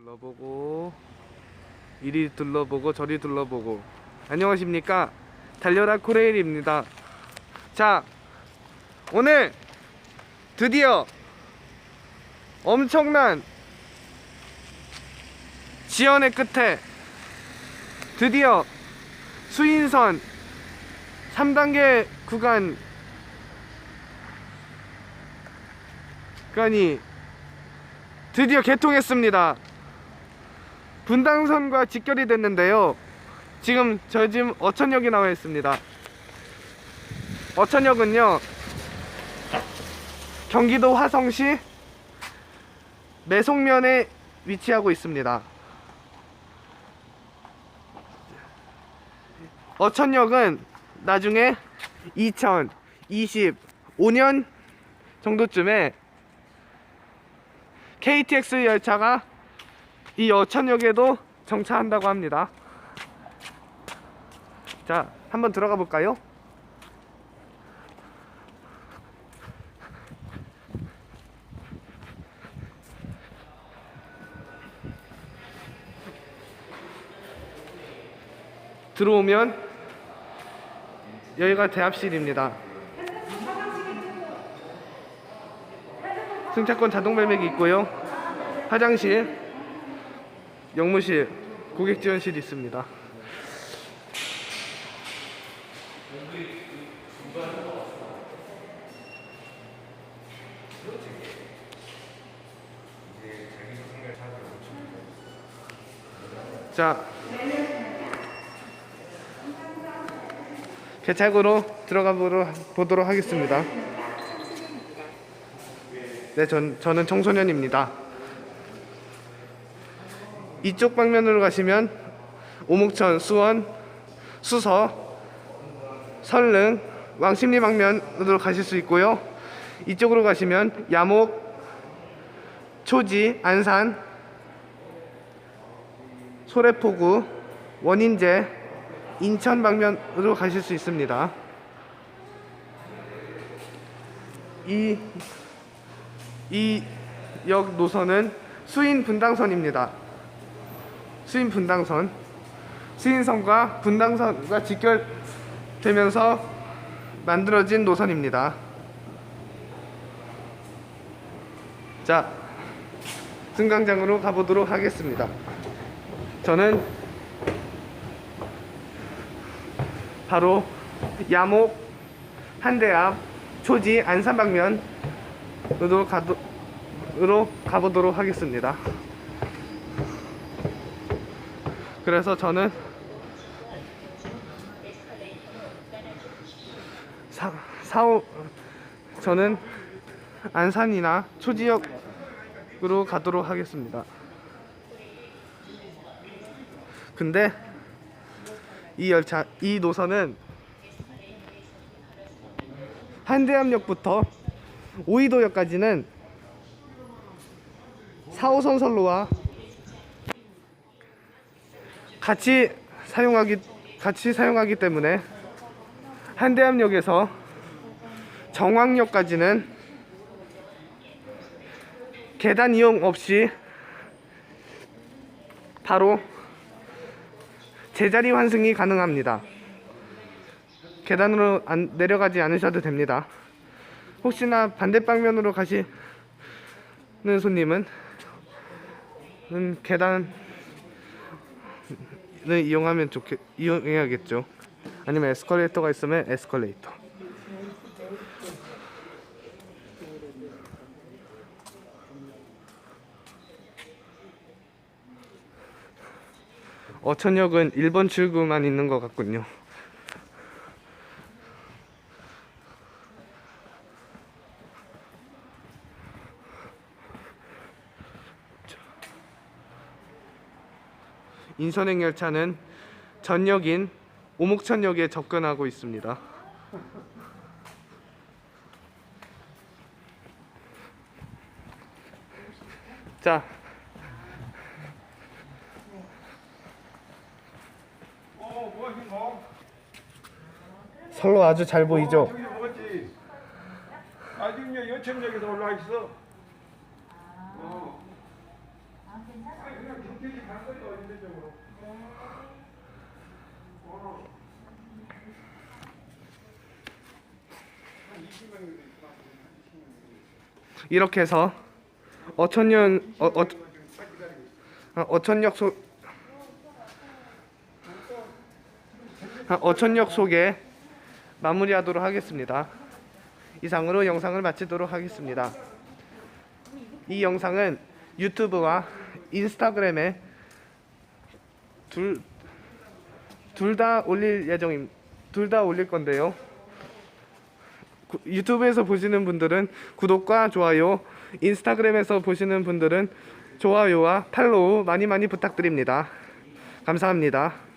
둘러보고 이리 둘러보고 저리 둘러보고. 안녕하십니까? 달려라 코레일입니다. 자 오늘 드디어 엄청난 지연의 끝에 드디어 수인선 3단계 구간 구간이 드디어 개통했습니다. 분당선과 직결이 됐는데요. 지금 저 지금 어천역에 나와 있습니다. 어천역은요. 경기도 화성시 매송면에 위치하고 있습니다. 어천역은 나중에 2025년 정도쯤에 KTX 열차가 이 어천역에도 정차한다고 합니다. 자, 한번 들어가 볼까요? 들어오면 여기가 대합실입니다. 승차권 자동 발매기 있고요. 화장실, 영무실, 고객 지원실 있습니다. 자, 개찰구로 들어가 보도록 하겠습니다. 네, 전, 저는 청소년입니다. 이쪽 방면으로 가시면 오목천, 수원, 수서, 설릉, 왕십리 방면으로 가실 수 있고요. 이쪽으로 가시면 야목, 초지, 안산, 소래포구, 원인제, 인천 방면으로 가실 수 있습니다. 이 이 역 노선은 수인 분당선입니다. 수인 분당선. 수인선과 분당선과 직결되면서 만들어진 노선입니다. 자, 승강장으로 가보도록 하겠습니다. 저는 바로 야목 한대 앞 초지 안산 방면으로 가도 가보도록 하겠습니다. 그래서 저는 사, 사오 저는 안산이나 초지역으로 가도록 하겠습니다. 근데 이 열차 이 노선은 한대암역부터 오이도역까지는 4호선 선로와 같이 사용하기 같이 사용하기 때문에 한대암역에서 정왕역까지는 계단 이용 없이 바로 제자리 환승이 가능합니다. 계단으로 안, 내려가지 않으셔도 됩니다. 혹시나 반대 방면으로 가시는 손님은 은 계단 을 이용하면 좋게 이용해야겠죠. 아니면 에스컬레이터가 있으면 에스컬레이터. 어천역은 1번 출구만 있는 것 같군요. 인선행 열차는 전역인 오목천역에 접근하고 있습니다. 자? 선로 아주 잘 보이죠? 저기 뭐지? 아, 지금 여천역에서 올라와 있어. 어. 그냥 경태지 가는 거죠 인대적으로. 어. 한 20명 정도 있구나. 20명. 이렇게 해서 어천년 어, 어, 아, 어천역 소 아, 어천역 소개 마무리하도록 하겠습니다. 이상으로 영상을 마치도록 하겠습니다. 이 영상은 유튜브와 인스타그램에 둘 둘 다 올릴 예정임 둘 다 올릴 건데요. 구- 유튜브에서 보시는 분들은 구독과 좋아요, 인스타그램에서 보시는 분들은 좋아요와 팔로우 많이 많이 부탁드립니다. 감사합니다.